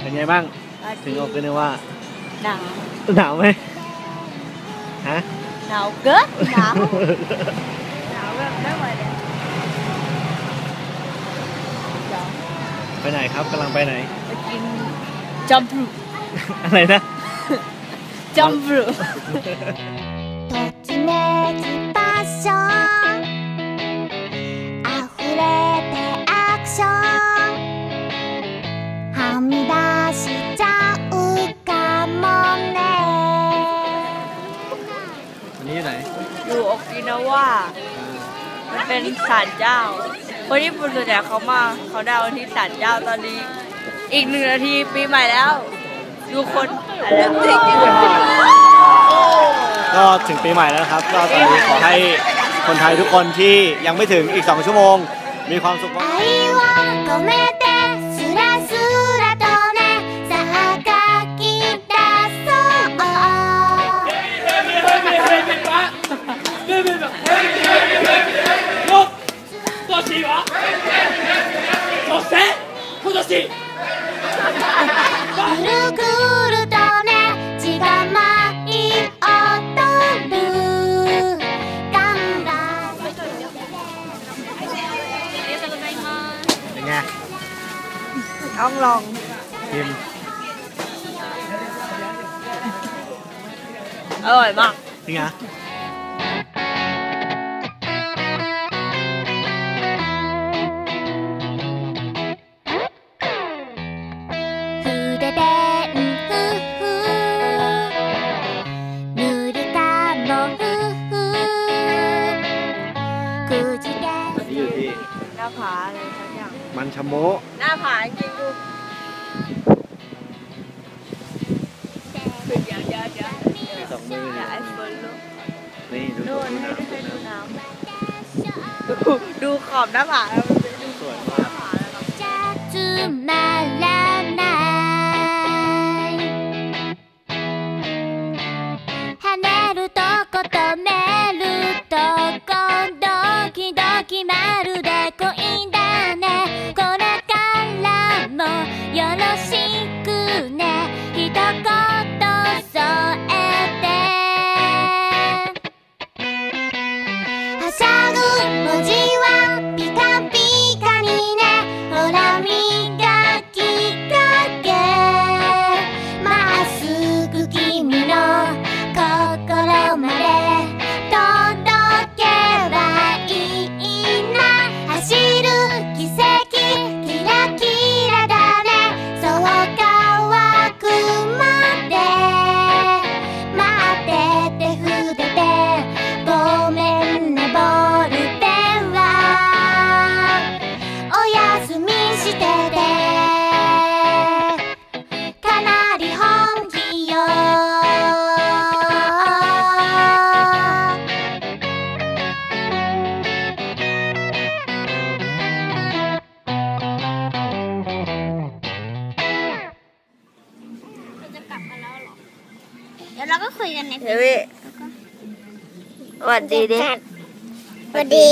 เป็นไงบ้าง ถึงออกกันเลยว่า หนาวหนาวไหมฮะ หนาวเกินหนาว หนาวแบบไม่ไหวเลยเดี๋ยวไปไหนครับกำลังไปไหนไปกิน จัมบรู อะไรนะ จัมบรู ときめきパッション溢れてアクションはみ出しちゃうかもね วันนี้อยู่ไหน อยู่โอกินาว่ามันเป็นศาลเจ้า คนญี่ปุ่นส่วนใหญ่เขามาเขาดาวน์ที่ศาลเจ้าตอนนี้ อีกหนึ่งนาทีปีใหม่แล้ว ดูคนก็ถึงปีใหม่แล้วครับ ก็ตอนนี้ขอให้คนไทยทุกคนที่ยังไม่ถึงอีกสองชั่วโมง มีความสุขมาก今年 nha Ông lòng. Kim Ơi mà Tiếng hả? ผาอะไรสักอย่างมันชะโมะหน้าผาจริงๆดูเดี๋ยวเดี๋ยวเดี๋ยวเดี๋ยวมีสองมืออย่าเนี่ยไอ้เฟิร์นลูกนี่ดูนู่ตัวนดูให้น้ำให้ดูดูน้ำน้ำดูดูขอบหน้าผาแล้ว เดี๋ยวเราก็คุยกันในเฮ้ยพี่สวัสดีดิ สวัสดี